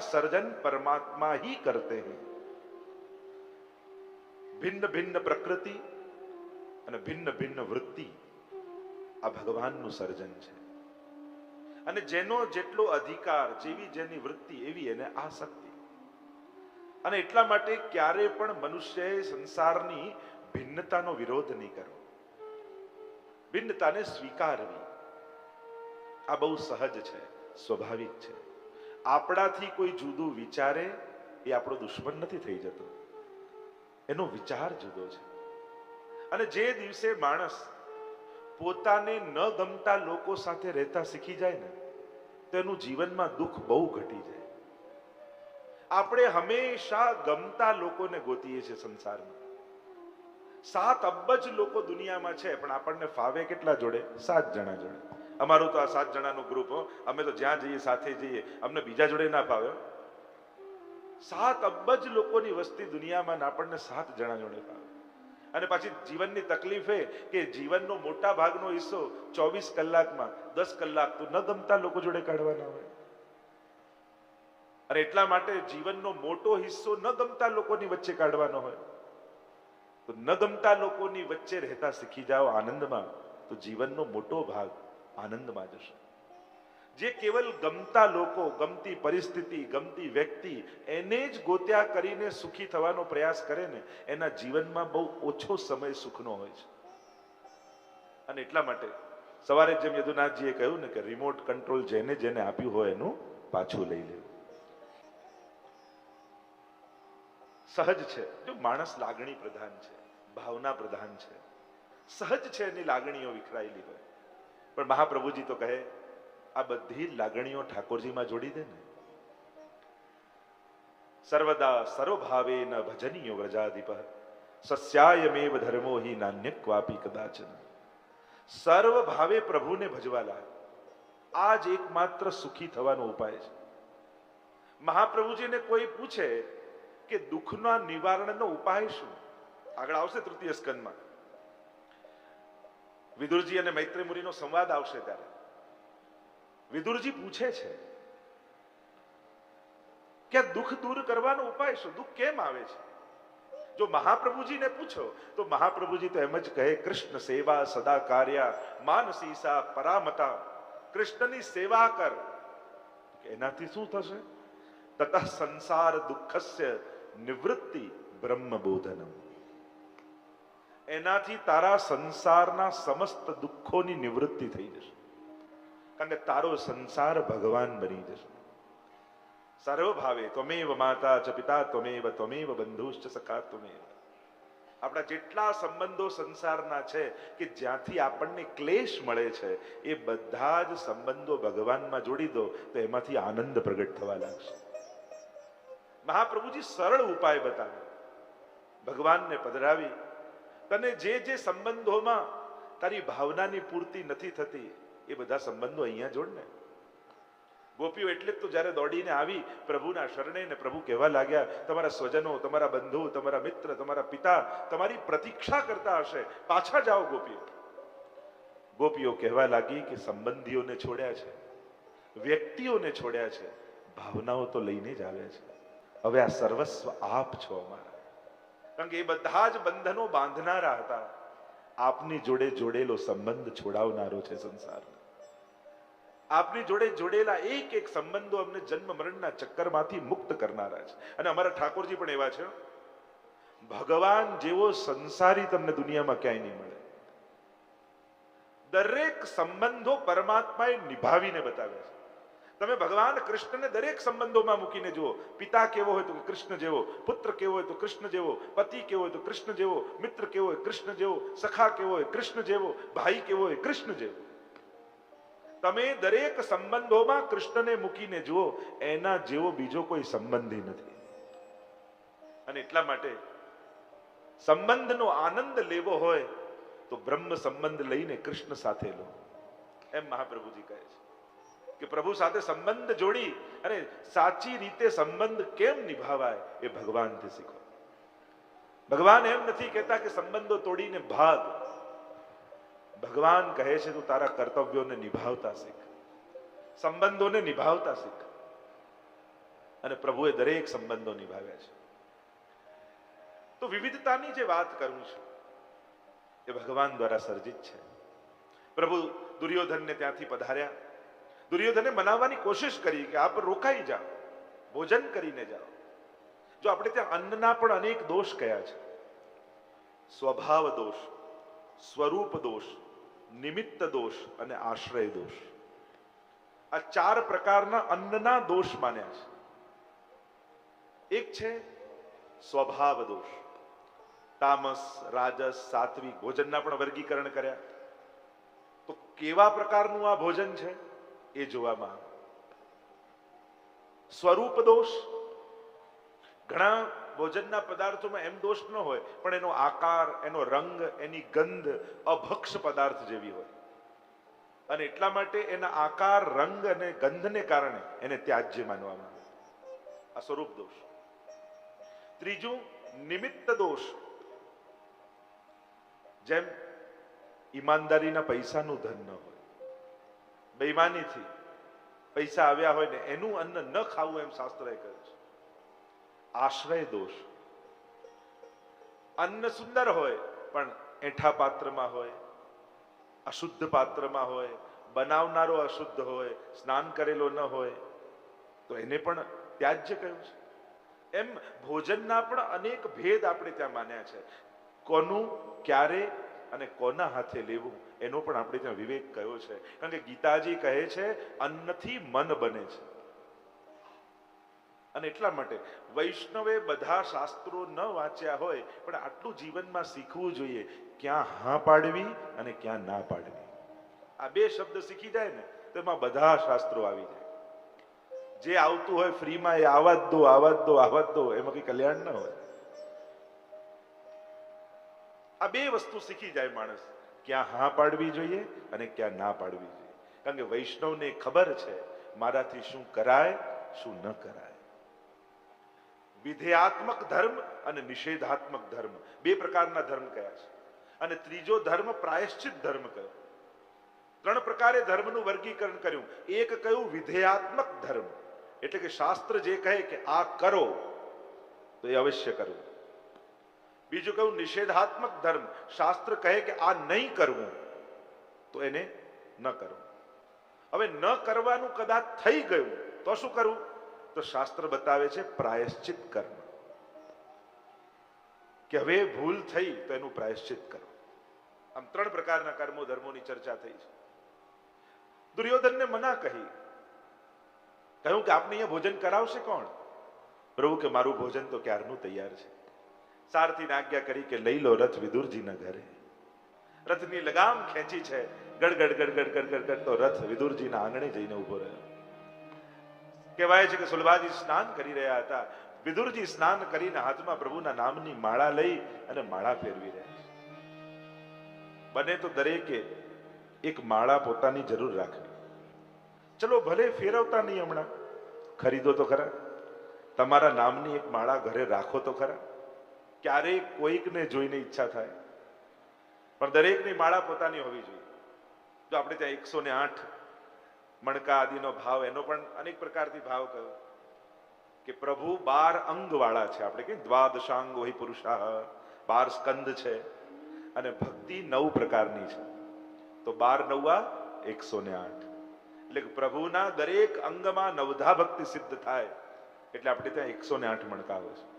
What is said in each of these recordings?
Surgeon परमात्मा ही करते हैं ભિન્ન ભિન્ન પ્રકૃતિ અને ભિન્ન ભિન્ન વૃત્તિ આ ભગવાનનું સર્જન છે અને જેનો જેટલો અધિકાર જેવી જેની વૃત્તિ એવી એને આસક્તિ અને એટલા માટે ક્યારે પણ મનુષ્યએ સંસારની ભિન્નતાનો વિરોધ નહીં કરવો ભિન્નતાને સ્વીકારવી આ બહુ સહજ છે સ્વાભાવિક છે આપણાથી કોઈ જુદું વિચારે એ આપણો દુશ્મન નથી થઈ જતો. એનો વિચાર જુદો છે. અને જે દિવસે માણસ પોતાને ન ગમતા લોકો સાથે રહેતા શીખી જાય ને, તો એનું જીવનમાં દુઃખ બહુ ઘટી જાય. આપણે હંમેશા ગમતા લોકોને ગોતીએ છીએ સંસારમાં. સાત અબજ લોકો દુનિયામાં છે, પણ આપણને ફાવે કેટલા જોડે? સાત જણા જોડે. અમારું તો આ સાત જણાનું ગ્રુપ અમે તો જ્યાં જઈએ, સાથે જઈએ. અમને બીજા જોડે ના ફાવે સાત અબજ લોકોની વસ્તી દુનિયામાં આપણને સાત જણા જોડે ફાવે અને પાછી જીવનની તકલીફ એ કે જીવનનો મોટા ભાગનો હિસ્સો ચોવીસ કલાકમાં, દસ કલાક તો ન ગમતા લોકો જોડે કાઢવાના હોય. અને એટલા માટે જીવનનો મોટો હિસ્સો ન ગમતા લોકોની વચ્ચે કાઢવાનો હોય. તો ન ગમતા લોકોની વચ્ચે રહેતા શીખી જાઓ આનંદમાં, તો જીવનનો મોટો ભાગ આનંદમાં જશે. જે કેવલ ગમતા લોકો, ગમતી પરિસ્થિતિ, ગમતી વ્યક્તિ એને જ ગોત્યા કરીને સુખી થવાનો પ્રયાસ કરે ને, એના જીવનમાં બહુ ઓછો સમય સુખનો હોય છે. અને એટલા માટે સવારે જેમ યદુનાથજીએ કહ્યું ને કે રિમોટ કંટ્રોલ જેને જેને આપ્યું હોય એનું પાછું લઈ લેવું. સહજ છે. જો માણસ લાગણી પ્રધાન છે, ભાવના પ્રધાન છે, સહજ છે એની લાગણીઓ વિખરાયેલી હોય. પણ મહાપ્રભુજી તો કહે, આ બધી લાગણીઓ ઠાકોરજીમાં જોડી દે ને. સર્વદા સર્વભાવે ન ભજનીયો વ્રજાધિપ સસ્યાયમેવ ધર્મો હિ નાન્ય ક્વાપી કદાચન. સર્વ ભાવે પ્રભુને ભજવા લાગ આ જ એકમાત્ર સુખી થવાનો ઉપાય છે. મહાપ્રભુજીને કોઈ પૂછે કે દુઃખના નિવારણનો ઉપાય શું? આગળ આવશે તૃતીય સ્કંદમાં. વિદુરજી અને મૈત્રી મુનિનો સંવાદ આવશે ત્યારે. વિદુરજી પૂછે છે કે દુઃખ દૂર કરવાનો ઉપાય શું? દુઃખ કેમ આવે છે? જો મહાપ્રભુજીને પૂછો, તો મહાપ્રભુજી તો એમ જ કહે, કૃષ્ણ સેવા સદા કાર્યા માનસીસા પરામતા, કૃષ્ણની સેવા કર. એનાથી શું થશે? તત સંસાર દુઃખસ્ય નિવૃત્તિ બ્રહ્મબોધનમ. બોધનમ એનાથી તારા સંસારના સમસ્ત દુઃખોની નિવૃત્તિ થઈ જશે. કારણ કે તારો સંસાર ભગવાન બની જશે. સર્વભાવે ત્વમેવ માતા ચ પિતા ત્વમેવ ત્વમેવ બંધુશ્ચ સખા ત્વમેવ. આપણા જેટલા સંબંધો સંસારના છે કે જ્યાંથી આપણને ક્લેશ મળે છે, એ બધા જ સંબંધો ભગવાનમાં જોડી દો તો એમાંથી આનંદ પ્રગટ થવા લાગશે. મહાપ્રભુજી સરળ ઉપાય બતાવે. ભગવાનને પધરાવી તને જે જે સંબંધોમાં તારી ભાવનાની પૂર્તિ નથી થતી, એ બધા સંબંધો અહીંયા જોડ ને. ગોપીઓ, એટલે જ તો જ્યારે દોડીને આવી પ્રભુના શરણે ને પ્રભુ કહેવા લાગ્યા, તમારા સ્વજનો, તમારા બંધુ, તમારા મિત્ર, તમારા પિતા, તમારી પ્રતીક્ષા કરતા હશે. પાછા જાઓ ગોપીઓ. ગોપીઓ કહેવા લાગી કે સંબંધીઓને છોડ્યા છે, વ્યક્તિઓને છોડ્યા છે, ભાવનાઓ તો લઈને જ આવ્યા છે. હવે આ સર્વસ્વ આપ છો અમારા. કારણ કે એ બધા જ બંધનો બાંધનારા હતા. આપની જોડે જોડેલો સંબંધ છોડાવનારો છે સંસાર. આપની જોડે જોડેલા એક એક સંબંધો અમને જન્મ મરણના ચક્કરમાંથી મુક્ત કરનારા છે. અને અમારા ઠાકોરજી પણ એવા છે ભગવાન જેવો સંસારી તમને દુનિયામાં ક્યાંય નહીં મળે. દરેક સંબંધો પરમાત્માએ નિભાવીને બતાવ્યા છે. તમે ભગવાન કૃષ્ણને દરેક સંબંધોમાં મૂકીને જુઓ. પિતા કેવો હોય તો કૃષ્ણ જેવો, પુત્ર કેવો હોય તો કૃષ્ણ જેવો, પતિ કેવો હોય તો કૃષ્ણ જેવો, મિત્ર કેવો હોય કૃષ્ણ જેવો, સખા કેવો હોય કૃષ્ણ જેવો, ભાઈ કેવો હોય કૃષ્ણ જેવો. તમે દરેક સંબંધોમાં કૃષ્ણને મૂકીને જુઓ, એના જેવો બીજો કોઈ સંબંધી નથી. અને એટલા માટે સંબંધનો આનંદ લેવો હોય તો બ્રહ્મ સંબંધ લઈને કૃષ્ણ સાથે લો. એમ મહાપ્રભુજી કહે છે. કે પ્રભુ સાથે સંબંધ જોડી અને સાચી રીતે સંબંધ કેમ નિભાવાય એ ભગવાનથી શીખો. ભગવાન એમ નથી કહેતા કે સંબંધો તોડીને ભાગ. ભગવાન કહે છે, તું તારા કર્તવ્યોને નિભાવતા શીખ. સંબંધોને નિભાવતા શીખ. અને પ્રભુએ દરેક સંબંધો નિભાવ્યા છે. તો વિવિધતાની જે વાત કરું છું, એ ભગવાન દ્વારા સર્જિત છે. પ્રભુ દુર્યોધનને ત્યાંથી પધાર્યા. દુર્યોધને મનાવવાની કોશિશ કરી કે આપ રોકાઈ જાઓ, ભોજન કરીને જાઓ. જો આપણે ત્યાં અન્નના પણ અનેક દોષ કયા છે? સ્વભાવ દોષ, સ્વરૂપ દોષ, નિમિત્ત દોષ અને આશ્રય દોષ. આ ચાર પ્રકારના અન્નના દોષ માન્યા છે. એક છે સ્વભાવ દોષ. તામસ, રાજસ, સાત્વિક ભોજનના પણ વર્ગીકરણ કર્યા. તો કેવા પ્રકારનું આ ભોજન છે? એ જોવામાં આવે. સ્વરૂપ દોષ. ઘણા ભોજનના પદાર્થોમાં એમ દોષ ન હોય, પણ એનો આકાર, એનો રંગ, એની ગંધ અભક્ષ પદાર્થ જેવી હોય. અને એટલા માટે એના આકાર, રંગ અને ગંધને કારણે એને ત્યાજ્ય માનવામાં આવે. આ સ્વરૂપ દોષ. ત્રીજું, નિમિત્ત દોષ. જેમ ઈમાનદારીના પૈસાનું ધન ન હોય. બેઈમાનીથી પૈસા આવ્યા હોય ને એનું અન્ન ન ખાવું એમ શાસ્ત્રએ કહ્યું છે. આશ્રય દોષ. અન્ન સુંદર હોય, પણ એઠા પાત્રમાં હોય, અશુદ્ધ પાત્રમાં હોય, બનાવનારો અશુદ્ધ હોય, સ્નાન કરેલો ન હોય, તો એને પણ ત્યાજ્ય કહ્યું છે. એમ ભોજનના પણ અનેક ભેદ આપણે ત્યાં માન્યા છે. કોનું, ક્યારે અને કોના હાથે લેવું, એનો પણ આપણે ત્યાં વિવેક કયો છે. કારણ કે ગીતાજી કહે છે, અન્નથી મન બને છે. અને એટલા માટે વૈષ્ણવે બધા શાસ્ત્રો ન વાંચ્યા હોય, પણ આટલું જીવનમાં શીખવું જોઈએ ક્યાં હા પાડવી અને ક્યાં ના પાડવી. આ બે શબ્દ શીખી જાય ને, તો એમાં બધા શાસ્ત્રો આવી જાય. જે આવતું હોય ફ્રીમાં એ આવા જ દો આવા જ દો આવા જ દો, એમાં કઈ કલ્યાણ ન હોય. આ બે વસ્તુ શીખી જાય માણસ. ક્યાં હા પાડવી જોઈએ અને ક્યાં ના પાડવી જોઈએ. કારણ કે વૈષ્ણવને ખબર છે મારાથી શું કરાય, શું ન કરાય. વિધેયાત્મક ધર્મ અને નિષેધાત્મક ધર્મ બે પ્રકારના ધર્મ કયા છે. અને ત્રીજો ધર્મ પ્રાયશ્ચિત ધર્મ કયો? ત્રણ પ્રકારે ધર્મનું વર્ગીકરણ કર્યું. એક કયું વિધેયાત્મક ધર્મ? એટલે કે શાસ્ત્ર જે કહે કે આ કરો, તો એ અવશ્ય કરવું. બીજું કહ્યું, નિષેધાત્મક ધર્મ. શાસ્ત્ર કહે કે આ નહીં કરવું, તો એને ન કરવું હવે ન કરવાનું કદાચ થઈ ગયું, તો શું કરવું? તો શાસ્ત્ર બતાવે છે, પ્રાયશ્ચિત કર્મ. કે હવે ભૂલ થઈ, તો એનું પ્રાયશ્ચિત કરો. આમ ત્રણ પ્રકારના કર્મો, ધર્મોની ચર્ચા થઈ છે. દુર્યોધનને મના કહી, કહ્યું કે આપને અહીંયા ભોજન કરાવશે કોણ? પ્રભુ કે મારું ભોજન તો ક્યારનું તૈયાર છે? સારથીને આજ્ઞા કરી કે લઈ લો રથ વિદુરજીના ઘરે. રથની લગામ ખેંચી છે. ગડગડ ગડગડ ગડગડ કરતો રથ વિદુરજીના આંગણે જઈને ઊભો રહ્યો. કહેવાય છે કે સુલભાજી સ્નાન કરી રહ્યા હતા. વિદુરજી સ્નાન કરીને હાથમાં પ્રભુના નામની માળા લઈ અને માળા ફેરવી રહ્યા છે. બને તો દરેકે એક માળા પોતાની જરૂર રાખવી. ચલો ભલે ફેરવતા નહીં હમણાં. ખરીદો તો ખરા. તમારા નામની એક માળા ઘરે રાખો તો ખરા. ક્યારેક કોઈકને જોઈને ઈચ્છા થાય. પણ દરેકની માળા પોતાની હોવી જોઈએ. જો આપણે ત્યાં એકસો ને આઠ મણકા આદિનો ભાવ, એનો પણ અનેક પ્રકારથી ભાવ કયો કે પ્રભુ બાર અંગ વાળા છે. આપણે કે દ્વાદશાંગ હોય પુરુષા બાર સ્કંદ છે અને ભક્તિ નવ પ્રકારની છે. તો બાર નવા એકસો ને આઠ. એટલે પ્રભુના દરેક અંગમાં નવધા ભક્તિ સિદ્ધ થાય. એટલે આપણે ત્યાં એકસો ને આઠ મણકા આવે છે.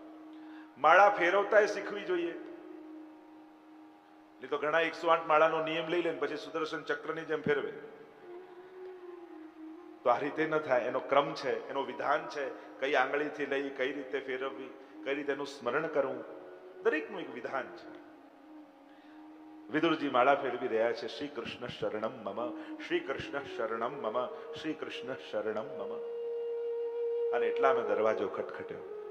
માળા ફેરવતા એ શીખવી જોઈએ. એટલે તો ઘણા એકસો આઠ માળાનો નિયમ લઈ લે પછી સુદર્શન ચક્રની જેમ ફેરવે. તો આ રીતે ન થાય. એનો ક્રમ છે, એનો વિધાન છે, કઈ આંગળીથી લઈ, કઈ રીતે ફેરવવી, કઈ રીતે એનું સ્મરણ કરવું, દરેકનું એક વિધાન છે. વિદુરજી માળા ફેરવી રહ્યા છે, શ્રી કૃષ્ણ શરણમ મમ, શ્રી કૃષ્ણ શરણમ મમ, શ્રી કૃષ્ણ શરણમ મમ. અને એટલા મેં દરવાજો ખટખટ્યો.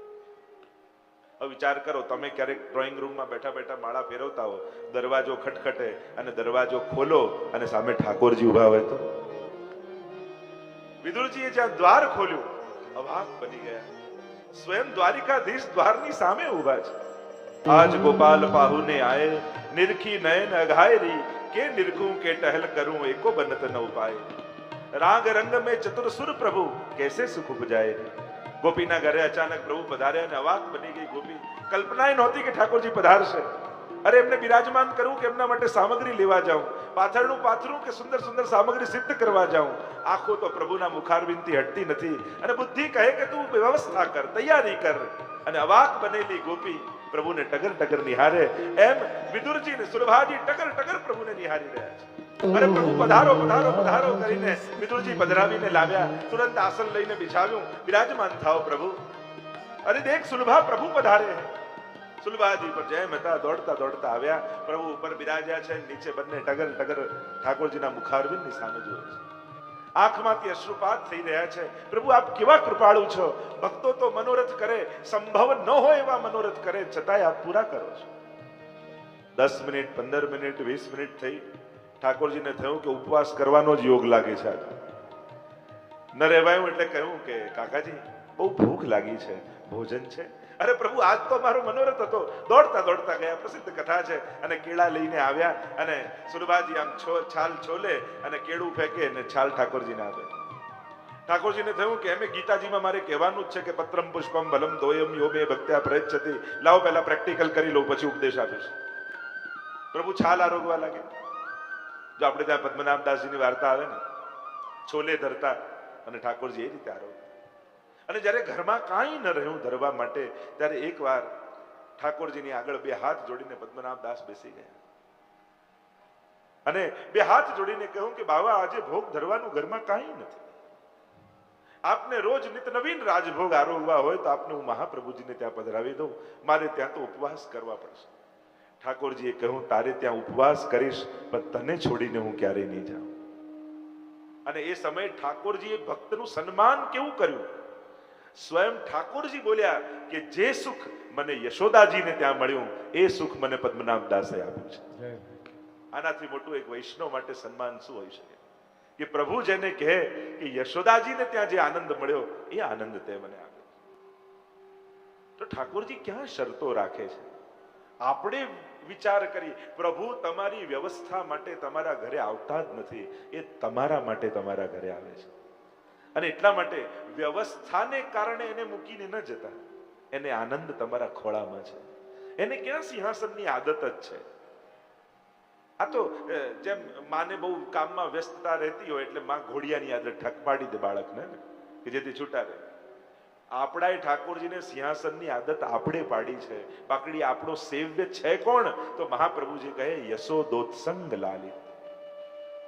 હવે વિચાર કરો. તમે ક્યારેક ડ્રોઈંગ રૂમમાં બેઠા બેઠા માળા ફેરવતા હો. દરવાજો ખટખટે અને દરવાજો ખોલો અને સામે ઠાકોરજી ઊભા હોય તો. વિદુરજીએ જ્યાં દ્વાર ખોલ્યું, અવાક બની ગયા. સ્વયં દ્વારિકાધીશ દ્વારની સામે ઊભા છે. આજ ગોપાલ પાહુને આયે, નિરખી નયન અઘાયરી. કે નિરખું કે ટહલ કરું, એકો બનત ન ઉપાય. રાગ રંગ મેં ચતુર સુર પ્રભુ, કેસે સુખ ઉપજાય ગોપીના ઘરે અચાનક પ્રભુ પધાર્યા અને અવાક બની ગઈ ગોપી. કલ્પનાય નહોતી કે ઠાકોરજી પધારશે. અરે એમને બિરાજમાન કરું કે એમના માટે સામગ્રી લેવા જાઉં? પાથરનું પાથરું કે સુંદર સુંદર સામગ્રી સિદ્ધ કરવા જાઉં? આખો તો પ્રભુના મુખારવિંદથી હટતી નથી. અને બુદ્ધિ કહે કે તું વ્યવસ્થા કર, તૈયારી કર. અને અવાક બનેલી ગોપી પ્રભુને ટગર ટગર નિહારે. એમ વિદુરજી ને સુરભાજી ટગર ટગર પ્રભુને નિહારી રહ્યા છે. અરે પ્રભુ, પધારો પધારો પધારો કરીને વિદુરજી પધરાવીને લાવ્યા. તુરંત આસન લઈને બિછાવ્યું. બિરાજમાન થાઓ પ્રભુ. અરે દેખ, સુલભા પ્રભુ પધારે. સુલભાજી પર જય મહેતા દોડતા દોડતા આવ્યા. પ્રભુ ઉપર બિરાજ્યા છે. નીચે બંને ટગર ટગર ઠાકોરજીના મુખારવિંદની સામે જુએ છે. આંખમાંથી અશ્રુપાત થઈ રહ્યા છે. પ્રભુ, આપ કેવા કૃપાળુ છો? ભક્તો તો મનોરથ કરે. સંભવ ન હોય એવા મનોરથ કરે. છતાંય આપ પૂરા કરો છો. દસ મિનિટ, પંદર મિનિટ, વીસ મિનિટ થઈ. ઠાકોરજીને થયું કે ઉપવાસ કરવાનો જ યોગ લાગે છે આજે. ન રહેવાયું એટલે કહ્યું કે કાકાજી બહુ ભૂખ લાગી છે, ભોજન છે. અરે પ્રભુ, આજ તો મારો મનોરથ હતો. દોડતા દોડતા ગયા, પ્રસિદ્ધ કથા છે. અને કેળા લઈને આવ્યા અને સુરબાજી આમ છાલ છોલે અને કેળું ફેંકે અને છાલ ઠાકોરજીને આપે. ઠાકોરજીને થયું કે એમે ગીતાજીમાં મારે કહેવાનું જ છે કે પત્રમ પુષ્પમ બલમ દોયમ યોમે ભક્ત્યા પ્રયચ્છતિ. લાવો પહેલા પ્રેક્ટિકલ કરી લઉં, પછી ઉપદેશ આપીશ. પ્રભુ, છાલ આરોગવા લાગે જો આપણે ત્યાં પદ્મનાભદાસજીની વાર્તા આવે ને, છોલે ધરતા અને ઠાકોરજી એ રીતે આરોગ અને જ્યારે ઘરમાં કાંઈ ન રહ્યું ધરવા માટે, ત્યારે એકવાર ઠાકોરજીની આગળ બે હાથ જોડીને પદ્મનાભ દાસ બેસી ગયા. અને બે હાથ જોડીને કહ્યું કે, બાવા, આજે ભોગ ધરવાનું ઘરમાં કાંઈ નથી. આપને રોજ નિત નવીન રાજભોગ આરોગવા હોય તો આપને હું મહાપ્રભુજીને ત્યાં પધરાવી દઉં. મારે ત્યાં તો ઉપવાસ કરવા પડશે. ઠાકોરજીએ કહ્યું, તારે ત્યાં ઉપવાસ કરીશ, પણ તને છોડીને હું ક્યારેય નહીં જાઉં. અને એ સમયે ઠાકોરજીએ ભક્તનું સન્માન કેવું કર્યું? સ્વયં ઠાકોરજી બોલ્યા કે જે સુખ મને યશોદાજીને ત્યાં મળ્યું એ સુખ મને પદ્મનાભ દાસે આપ્યું છે. આનાથી મોટું એક વૈષ્ણવ માટે સન્માન શું હોઈ શકે? કે પ્રભુ જેને કહે કે યશોદાજીને ત્યાં જે આનંદ મળ્યો એ આનંદ તે મને આપ્યો તો ઠાકોરજી ક્યાં શરતો રાખે છે? આપણે વિચાર કરી પ્રભુ તમારી વ્યવસ્થા માટે તમારા ઘરે આવતા જ નથી એ તમારા માટે તમારા ઘરે આવે છે. અને એટલા માટે વ્યવસ્થાને કારણે એને મૂકીને ન જતા. એને આનંદ તમારા ખોળામાં છે. એને ક્યાં સિંહાસનની આદત જ છે? આ તો જેમ માને બહુ કામમાં વ્યસ્તતા રહેતી હોય એટલે માં ઘોડિયાની આદત ઠક પાડી દે બાળકને, કે જેથી છૂટા રહે આપણાએ ઠાકોરજીને સિંહાસનની આદત આપણે પાડી છે. પાકડી આપણો સેવ્ય છે કોણ? તો મહાપ્રભુજી કહે યશોદોત્સંગ લાલિત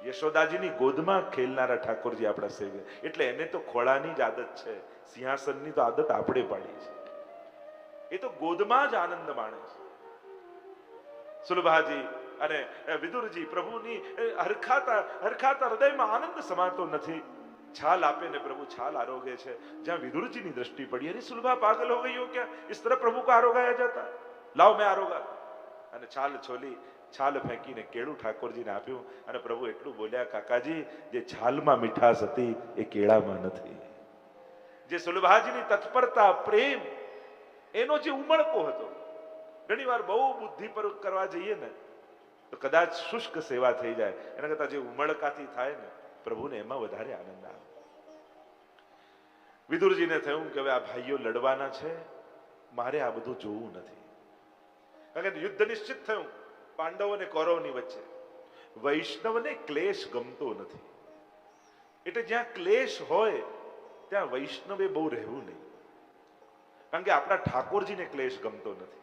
યશોદાજીની ગોદમાં ખેલનારા ઠાકોરજી આપણા સેવ્ય એટલે એને તો ખોળાની જ આદત છે. સિંહાસનની તો આદત આપણે પાડી છે એ તો ગોદમાં જ આનંદ માણે છે. સુલભાજી અને વિદુરજી પ્રભુની હરખાતા હરખાતા હૃદયમાં આનંદ સમાતો નથી. છાલ આપે ને પ્રભુ છાલ આરોગે છે. જ્યાં વિદુરજીની દ્રષ્ટિ પડી, અરે સુલભા પાગલ હો ગઈ હો ક્યાં? ઇસ તરફ પ્રભુ કો આરોગાયા જતા? લાવ મેં આરોગા. અને છાલ છોલી છાલ ફેંકીને કેળું ઠાકોરજીને આપ્યું અને પ્રભુ એટલું બોલ્યા, કાકાજી, જે છાલમાં મીઠાશ હતી એ કેળામાં નથી. જે સુલભાજીની તત્પરતા, પ્રેમ, એનો જે ઉમળકો હતો, ઘણી વાર બહુ બુદ્ધિપૂર્વક કરવા જઈએ ને, તો કદાચ શુષ્ક સેવા થઈ જાય. એના કરતા જે ઉમળકાથી થાય ને, પ્રભુને એમાં વધારે આનંદ આવે. વિદુરજીને થયું કે હવે આ ભાઈઓ લડવાના છે, મારે આ બધું જોવું નથી. કારણ કે યુદ્ધ નિશ્ચિત થયું. પાંડવ અને કૌરવની વચ્ચે. વૈષ્ણવને ક્લેશ ગમતો નથી. એટલે જ્યાં ક્લેશ હોય, ત્યાં વૈષ્ણવે બહુ રહેવું નહીં. કારણ કે આપણા ઠાકોરજીને ક્લેશ ગમતો નથી.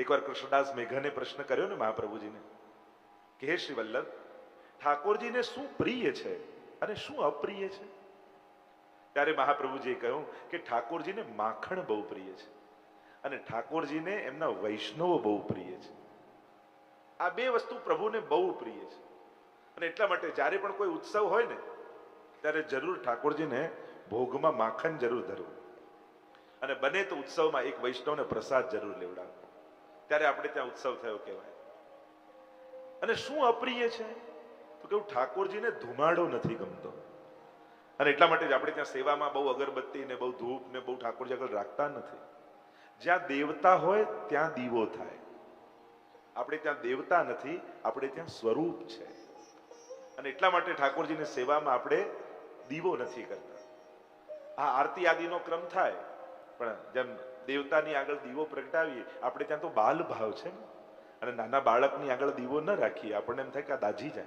એકવાર કૃષ્ણદાસ મેઘને પ્રશ્ન કર્યો ને મહાપ્રભુજીને કે, હે શ્રી વલ્લભ, ઠાકોરજીને શું પ્રિય છે અને શું અપ્રિય છે? ત્યારે મહાપ્રભુજીએ કહ્યું કે, ઠાકોરજીને માખણ બહુ પ્રિય છે અને ઠાકોરજીને એમના વૈષ્ણવો બહુ પ્રિય છે. આ બે વસ્તુ પ્રભુને બહુ પ્રિય છે. અને એટલા માટે જ્યારે પણ કોઈ ઉત્સવ હોય ને, ત્યારે જરૂર ઠાકોરજીને ભોગમાં માખણ જરૂર ધરવું. અને બને તો ઉત્સવમાં એક વૈષ્ણવને પ્રસાદ જરૂર લેવડાવો ત્યારે આપણે ત્યાં ઉત્સવ થયો કહેવાય. અને શું અપ્રિય છે? તો કેવું ઠાકોરજીને ધુમાડો નથી ગમતો. અને એટલા માટે જ આપણે ત્યાં સેવામાં બહુ અગરબત્તી ને બહુ ધૂપ ને બહુ ઠાકોરજી આગળ રાખતા નથી. જ્યાં દેવતા હોય, ત્યાં દીવો થાય. આપણે ત્યાં દેવતા નથી, આપણે ત્યાં સ્વરૂપ છે. અને એટલા માટે ઠાકોરજીની સેવામાં આપણે દીવો નથી કરતા. આ આરતી આદિનો ક્રમ થાય, પણ જેમ દેવતાની આગળ દીવો પ્રગટાવીએ, આપણે ત્યાં તો બાલ ભાવ છે ને. અને નાના બાળકની આગળ દીવો ન રાખીએ, આપણને એમ થાય કે આ દાજી જાય.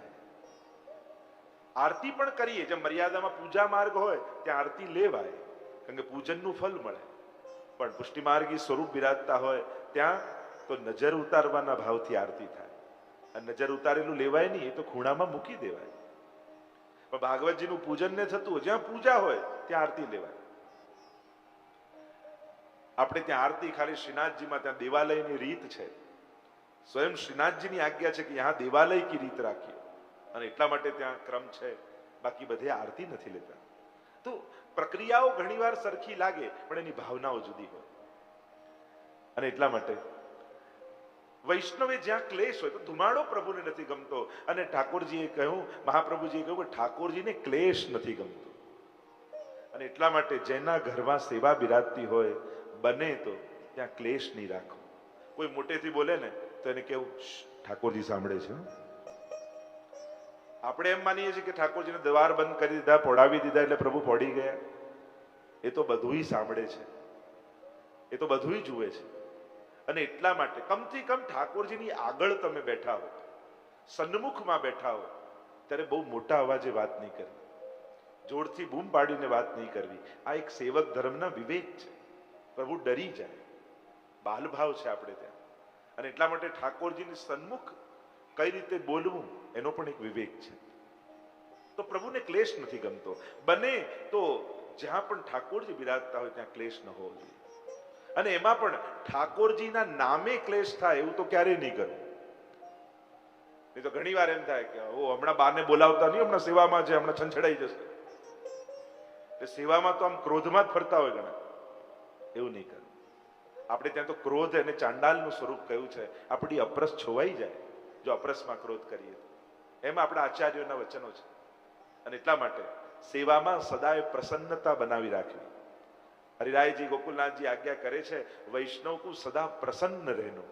આરતી પણ કરીએ, જેમ મર્યાદામાં પૂજા માર્ગ હોય, ત્યાં આરતી લેવાય, કારણ કે પૂજનનું ફલ મળે. પણ પુષ્ટિ માર્ગી સ્વરૂપ બિરાજતા હોય, ત્યાં તો નજર ઉતારવાના ભાવથી આરતી થાય. નજર ઉતારેલું લેવાય નહીં તો ખૂણામાં મૂકી દેવાય. પણ ભાગવતજીનું પૂજન ને થતું જ્યાં પૂજા હોય, ત્યાં આરતી લેવાય. આપણે ત્યાં આરતી ખાલી શ્રીનાથજીમાં, ત્યાં દેવાલયની રીત છે. સ્વયં શ્રીનાથજીની આજ્ઞા છે કે યહાં દેવાલય કી રીત રાખીએ. અને એટલા માટે ત્યાં ક્રમ છે. બાકી બધે આરતી નથી લેતા. તો પ્રક્રિયાઓ ઘણીવાર સરખી લાગે, પણ એની ભાવનાઓ જુદી હોય. અને એટલા માટે વૈષ્ણવે જ્યાં ક્લેશ હોય તો ધુમાડો પ્રભુને નથી ગમતો. અને ઠાકોરજીએ કહ્યું મહાપ્રભુજીએ કહ્યું કે ઠાકોરજીને ક્લેશ નથી ગમતો. અને એટલા માટે જેના ઘરમાં સેવા બિરાજતી હોય બને તો ત્યાં ક્લેશ નહીં રાખો. કોઈ મોટેથી બોલે ને તો એને કેવું "શ્શ, ઠાકોરજી સાંભળે છે આપણે એમ માનીએ છીએ કે ઠાકોરજીને દ્વાર બંધ કરી દીધા પોડાવી દીધા એટલે પ્રભુ પોડી ગયા. એ તો બધુંય સાંભળે છે. એ તો બધુંય જુએ છે. અને એટલા માટે કમથી કમ ઠાકોરજીની આગળ તમે બેઠા હો. સન્મુખમાં બેઠા હો. ત્યારે બહુ મોટા અવાજે વાત નહીં કરવી. જોરથી બૂમ પાડીને વાત નહીં કરવી. આ એક સેવક ધર્મના વિવેક છે. પ્રભુ ડરી જાય. બાલભાવ છે આપણે ત્યાં. અને એટલા માટે ઠાકોરજીની સન્મુખ કઈ રીતે બોલવું, એનો પણ એક વિવેક છે. તો પ્રભુને ક્લેશ નથી ગમતો. બને તો જ્યાં પણ ઠાકોરજી બિરાજતા હોય ત્યાં ક્લેશ ન હોવો જોઈએ. અને એમાં પણ ઠાકોરજીના નામે ક્લેશ થાય એવું તો ક્યારેય નહીં કરવું નહીં તો ઘણી વાર એમ થાય કે ઓ હમણાં બાને બોલાવતા નહીં, હમણાં સેવામાં છે, હમણાં છંછડાઈ જશે. એટલે સેવામાં તો આમ ક્રોધમાં જ ફરતા હોય ઘણા. એવું નહીં કરવું આપણે ત્યાં તો ક્રોધ અને ચાંડાલનું સ્વરૂપ કયું છે. આપણી અપરસ છોવાઈ જાય, જો અપરસમાં ક્રોધ કરીએ એમાં આપણા આચાર્યોના વચનો છે. અને એટલા માટે સેવામાં સદાય પ્રસન્નતા બનાવી રાખવી. હરિરાયજી ગોકુલનાથજી આજ્ઞા કરે છે વૈષ્ણવ કુ સદા પ્રસન્ન રહેનો.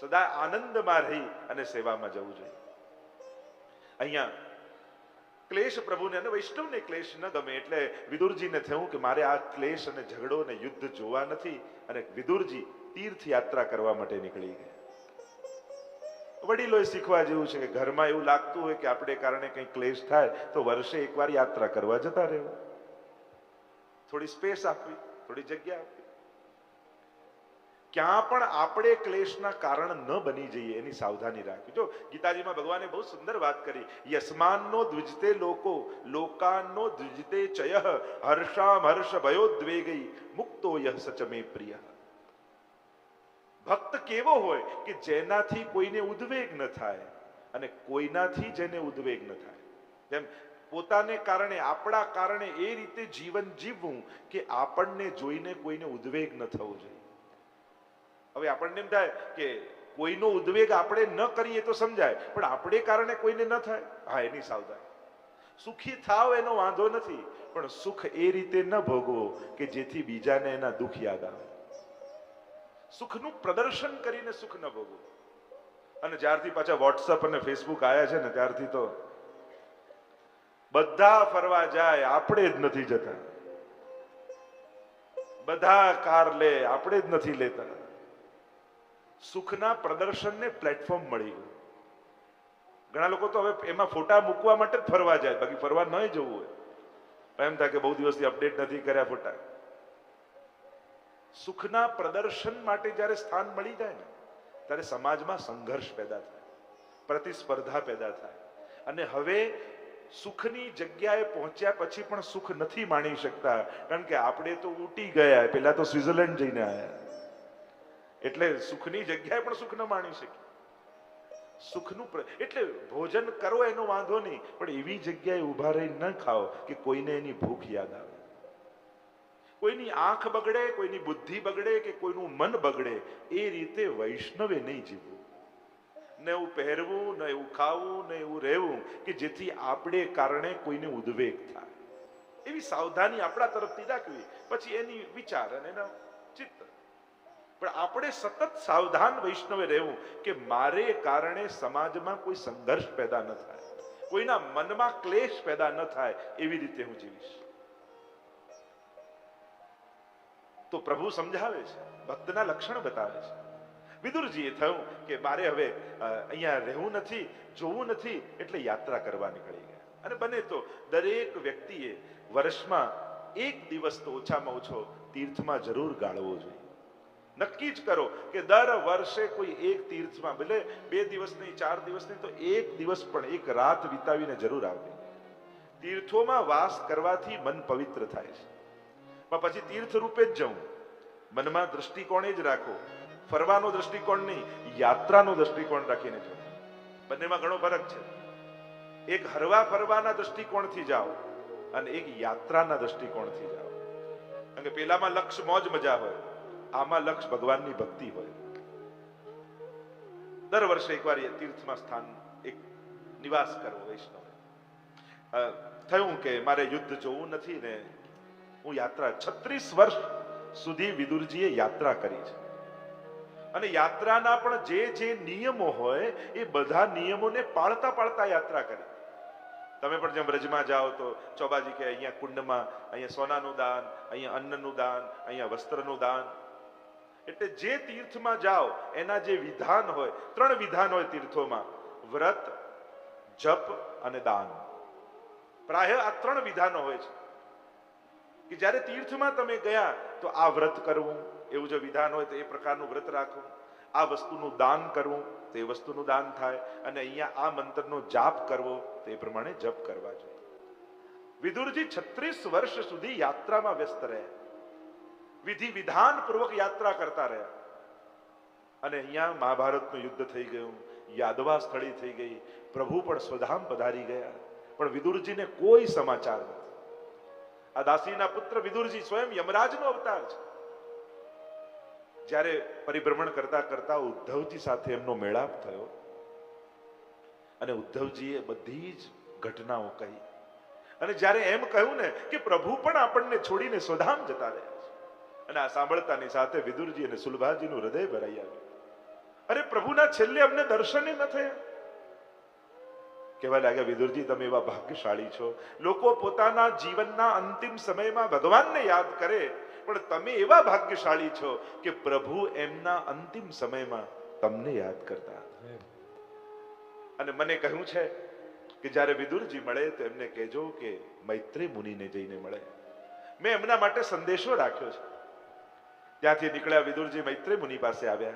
સદા આનંદમાં રહી અને સેવામાં જવું જોઈએ. અહીંયા ક્લેશ પ્રભુને અને વૈષ્ણવને ક્લેશ ન ગમે એટલે વિદુરજીને થયું કે મારે આ ક્લેશ અને ઝઘડો અને યુદ્ધ જોવા નથી અને વિદુરજી તીર્થ યાત્રા કરવા માટે નીકળી ગયા. વડીલોએ શીખવા જેવું છે કે ઘરમાં એવું લાગતું હોય કે આપણે કારણે કંઈ ક્લેશ થાય તો વર્ષે એકવાર યાત્રા કરવા જતા રહેવું. થોડી સ્પેસ આપવી, થોડી જગ્યા આપવી. ક્યાં પણ આપણે ક્લેશના કારણ ન બની જઈએ એની સાવધાની રાખવી. જો ગીતાજીમાં ભગવાને બહુ સુંદર વાત કરી યસ્માનનો દ્વિજતે લોકો, લોકાનો દ્વિજતે ચય, હર્ષામ હર્ષ ભયોદ્વેગઈ મુક્તો યહ સચમે પ્રિય. ભક્ત કેવો હોય કે જેનાથી કોઈને ઉદ્વેગ ન થાય અને કોઈનાથી જેને ઉદ્વેગ ન થાય. જેમ પોતાને કારણે, આપણા કારણે એ રીતે જીવન જીવવું કે આપણને જોઈને કોઈને ઉદ્વેગ ન થવો જોઈએ. હવે આપણને એમ થાય કે કોઈનો ઉદ્વેગ આપણે ન કરીએ તો સમજાય, પણ આપણે કારણે કોઈને ન થાય? હા, એની સાવધાની. સુખી થાવ એનો વાંધો નથી, પણ સુખ એ રીતે ન ભોગવો કે જેથી બીજાને એના દુઃખ યાદ આવે. સુખનું પ્રદર્શન કરીને સુખ ન ભોગવો. અને જ્યારથી પાછા વોટ્સઅપ અને ફેસબુક આવ્યા છે ને, ત્યારથી તો બધા ફરવા જાય, આપણે જ નથી જતા. બધા કાર લે, આપણે જ નથી લેતા. સુખના પ્રદર્શનને પ્લેટફોર્મ મળી ગયું. ઘણા લોકો તો હવે એમાં ફોટા મૂકવા માટે જ ફરવા જાય, બાકી ફરવા ન જવું હોય. એમ થાય કે બહુ દિવસથી અપડેટ નથી કર્યા ફોટા. સુખના પ્રદર્શન માટે જ્યારે સ્થાન મળી જાય ને, ત્યારે સમાજમાં સંઘર્ષ પેદા થાય, પ્રતિસ્પર્ધા પેદા થાય. અને હવે સુખની જગ્યાએ પહોંચ્યા પછી પણ સુખ નથી માણી શકતા. કારણ કે આપણે તો ઉટી ગયા, પેલા તો સ્વિટરલેન્ડ જઈને આવ્યા એટલે સુખની જગ્યાએ પણ સુખ ન માણી શકીએ. સુખનું એટલે ભોજન કરો એનો વાંધો નહીં, પણ એવી જગ્યાએ ઊભા રહી ન ખાઓ કે કોઈને એની ભૂખ યાદ આવે. કોઈની આંખ બગડે, કોઈની બુદ્ધિ બગડે કે કોઈનું મન બગડે, એ રીતે વૈષ્ણવે નહીં જીવવું. ન એવું પહેરવું, ન એવું ખાવું, ન એવું રહેવું કે જેથી આપણે કારણે કોઈને ઉદ્વેગ થાય. એવી સાવધાની આપણા તરફથી રાખવી. પછી એની વિચાર અને એના ચિત્ત. પણ આપણે સતત સાવધાન વૈષ્ણવે રહેવું કે મારે કારણે સમાજમાં કોઈ સંઘર્ષ પેદા ન થાય. કોઈના મનમાં ક્લેશ પેદા ન થાય એવી રીતે હું જીવીશ. તો પ્રભુ સમજાવે છે, ભક્તના લક્ષણ બતાવે છે. વિદુરજીએ થયું કે મારે હવે અહીંયા રહેવું નથી, જોવું નથી, એટલે યાત્રા કરવા નીકળી ગયા. અને બને તો દરેક વ્યક્તિએ વર્ષમાં એક દિવસ તો ઓછામાં ઓછો તીર્થમાં જરૂર ગાળવો જોઈએ. નક્કી જ કરો કે દર વર્ષે કોઈ એક તીર્થમાં ભલે બે દિવસ નહીં, ચાર દિવસ નહીં, તો એક દિવસ પણ, એક રાત વિતાવીને જરૂર આવવી તીર્થોમાં વાસ કરવાથી મન પવિત્ર થાય છે. પણ પછી તીર્થ રૂપે જ જવું. મનમાં દ્રષ્ટિકોણે જ રાખો. ફરવાનો દ્રષ્ટિકોણ નહીં, યાત્રાનો દ્રષ્ટિકોણ રાખીને જવું બંનેમાં ઘણો ફરક છે. એક હરવા ફરવાના દ્રષ્ટિકોણથી જાઓ અને એક યાત્રાના દ્રષ્ટિકોણથી જાઓ. કારણ કે પેલામાં લક્ષ મોજ મજા હોય, આમાં લક્ષ ભગવાનની ભક્તિ હોય. દર વર્ષે એકવાર તીર્થમાં સ્થાન, એક નિવાસ કરવો વૈષ્ણવ. થયું કે મારે યુદ્ધ જોવું નથી ને હું યાત્રા છત્રીસ વર્ષ સુધી વિદુરજીએ યાત્રા કરી છે. અને યાત્રાના પણ જે જે નિયમો હોય, એ બધા નિયમોને પાળતા પાળતા યાત્રા કરી. તમે પણ જેમ બ્રજમાં જાઓ તો ચોબાજી કે અહીંયા કુંડમાં અહીંયા સોનાનું દાન, અહીંયા અન્નનું દાન, અહીંયા વસ્ત્રનું દાન. એટલે જે તીર્થમાં જાઓ, એના જે વિધાન હોય, ત્રણ વિધાન હોય તીર્થોમાં. વ્રત, જપ અને દાન. પ્રાય આ ત્રણ વિધાનો હોય છે. કે જ્યારે તીર્થમાં તમે ગયા, તો આ વ્રત કરવું એવું જો વિધાન હોય તો એ પ્રકારનું વ્રત રાખવું, આ વસ્તુનું દાન કરવું, તો એ વસ્તુનું દાન થાય અને અહીંયા આ મંત્રનો જાપ કરવો, તો એ પ્રમાણે જપ કરવા જોઈએ. વિદુરજી છત્રીસ વર્ષ સુધી યાત્રામાં વ્યસ્ત રહ્યા. વિધિ વિધાન પૂર્વક યાત્રા કરતા રહ્યા. અને અહીંયા મહાભારતનું યુદ્ધ થઈ ગયું, યાદવા સ્થળી થઈ ગઈ, પ્રભુ પણ સ્વધામ પધારી ગયા. પણ વિદુરજીને કોઈ સમાચાર નથી. આ દાસીના પુત્ર વિદુરજી સ્વયં યમરાજનો અવતાર છે. જ્યારે પરિભ્રમણ કરતા કરતા ઉદ્ધવજી સાથે એમનો મેળાપ થયો અને ઉદ્ધવજીએ બધી જ ઘટનાઓ કહી. અને જ્યારે એમ કહ્યું ને કે પ્રભુ પણ આપણને છોડીને સ્વધામ જતા રહ્યા છે. અને આ સાંભળતાની સાથે વિદુરજી અને સુલભાજીનું હૃદય ભરાઈ આવ્યું. અરે પ્રભુના છેલ્લે અમને દર્શન ન થયા. કહેવા લાગ્યા, વિદુરજી, તમે એવા ભાગ્યશાળી છો. લોકો પોતાના જીવનના અંતિમ સમયમાં ભગવાનને યાદ કરે પણ તમે એવા ભાગ્યશાળી છો કે પ્રભુ એમના અંતિમ સમયમાં તમને યાદ કરતા હતા. અને મને કહ્યું છે કે જ્યારે વિદુરજી મળે તો એમને કહેજો કે મૈત્રી મુનિને જઈને મળે. મેં એમના માટે સંદેશો રાખ્યો છે. ત્યાંથી નીકળ્યા વિદુરજી મૈત્રી મુનિ પાસે આવ્યા.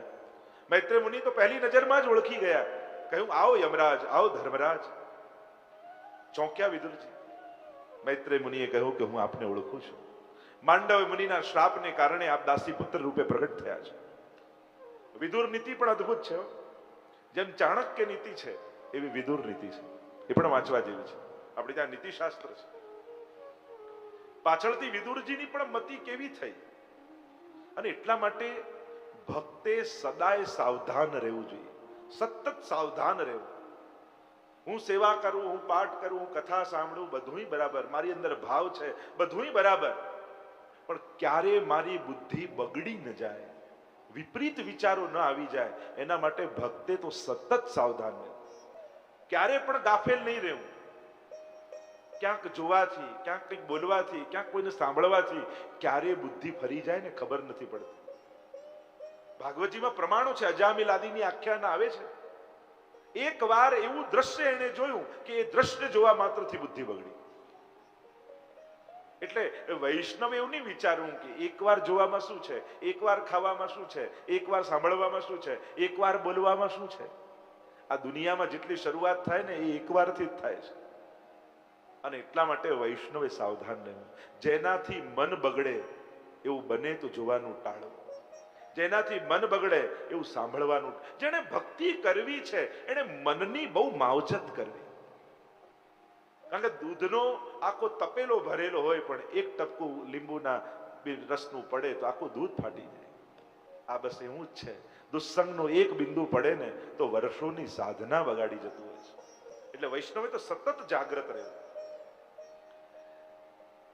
મૈત્રી મુનિ તો પહેલી નજરમાં જ ઓળખી ગયા. કહ્યું આવો યમરાજ આવો ધર્મરાજ. ચોંક્યા વિદુરજી. મૈત્રી મુનિએ કહ્યું કે હું આપને ઓળખું છું. માંડવ મુનિના શ્રાપને કારણે આપ દાસી પુત્ર રૂપે પ્રગટ થયા છે. વિદુર નીતિ પણ અદ્ભુત છે જેમ ચાણક્ય નીતિ છે, એવી વિદુર નીતિ છે. એ પણ વાંચવા જેવી છે. આપણે ત્યાં નીતિશાસ્ત્ર છે. પાછળથી વિદુરજીની પણ મતિ કેવી થઈ? અને એટલા માટે ભક્તે સદાય સાવધાન રહેવું જોઈએ. સતત સાવધાન રહેવું. હું સેવા કરું, હું પાઠ કરું, હું કથા સાંભળું, બધુંય બરાબર. મારી અંદર ભાવ છે, બધુંય બરાબર. પણ ક્યારે મારી બુદ્ધિ બગડી ન જાય, વિપરીત વિચારો ન આવી જાય, એના માટે ભક્તે તો સતત સાવધાન રહેવું. ક્યારે પણ ગાફેલ નહીં રહેવું. ક્યાંક જોવાથી, ક્યાંક કંઈક બોલવાથી, ક્યાંક કોઈને સાંભળવાથી ક્યારે બુદ્ધિ ફરી જાય ને ખબર નથી પડતી. ભાગવતજીમાં પ્રમાણો છે, અજામી લાદીની આખ્યાન આવે છે. એક વાર એવું દ્રશ્ય એને જોયું કે એ દ્રશ્ય જોવા માત્રથી બુદ્ધિ બગડી. એટલે વૈષ્ણવ એવું નહીં વિચારવું કે એકવાર જોવામાં શું છે, એકવાર ખાવામાં શું છે, એકવાર સાંભળવામાં શું છે, એકવાર બોલવામાં શું છે. આ દુનિયામાં જેટલી શરૂઆત થાય ને એ એકવારથી જ થાય છે. અને એટલા માટે વૈષ્ણવે સાવધાન રહેવું. જેનાથી મન બગડે એવું બને તો જોવાનું ટાળવું જેનાથી મન બગડે એવું સાંભળવાનું. જેને ભક્તિ કરવી છે એને મનની બહુ માવજત કરવી. કારણ કે દૂધનો આખો તપેલો ભરેલો હોય પણ એક ટપકું લીંબુના રસનું પડે તો આખું દૂધ ફાટી જાય. આ બસ એવું જ છે. દુસંગનો એક બિંદુ પડે ને તો વર્ષોની સાધના બગાડી જતું હોય છે. એટલે વૈષ્ણવે તો સતત જાગ્રત રહેવું.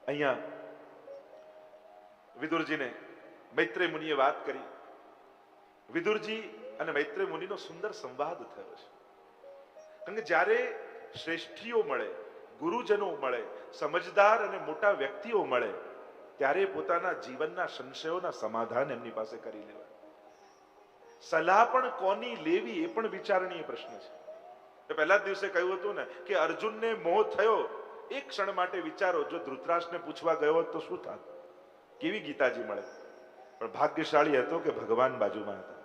અહીંયા વિદુરજીને મૈત્રેય મુનિએ વાત કરી. વિદુરજી અને મૈત્રેય મુનિનો સુંદર સંવાદ થયો છે. કારણ કે જ્યારે શ્રેષ્ઠીઓ મળે ગુરુજનો મળે, સમજદાર અને મોટા વ્યક્તિઓ મળે, ત્યારે પોતાના જીવનના સંશયોના સમાધાન એમની પાસે કરી લેવા સલાહ પણ કોની લેવી એ પણ વિચારણીય પ્રશ્ન છે. પહેલા જ દિવસે કહ્યું હતું ને કે અર્જુનને મોહ થયો, એક ક્ષણ માટે વિચારો, જો ધૃતરાષ્ટ્રને પૂછવા ગયો તો શું થાત? કેવી ગીતાજી મળે? પણ ભાગ્યશાળી હતો કે ભગવાન બાજુમાં હતા.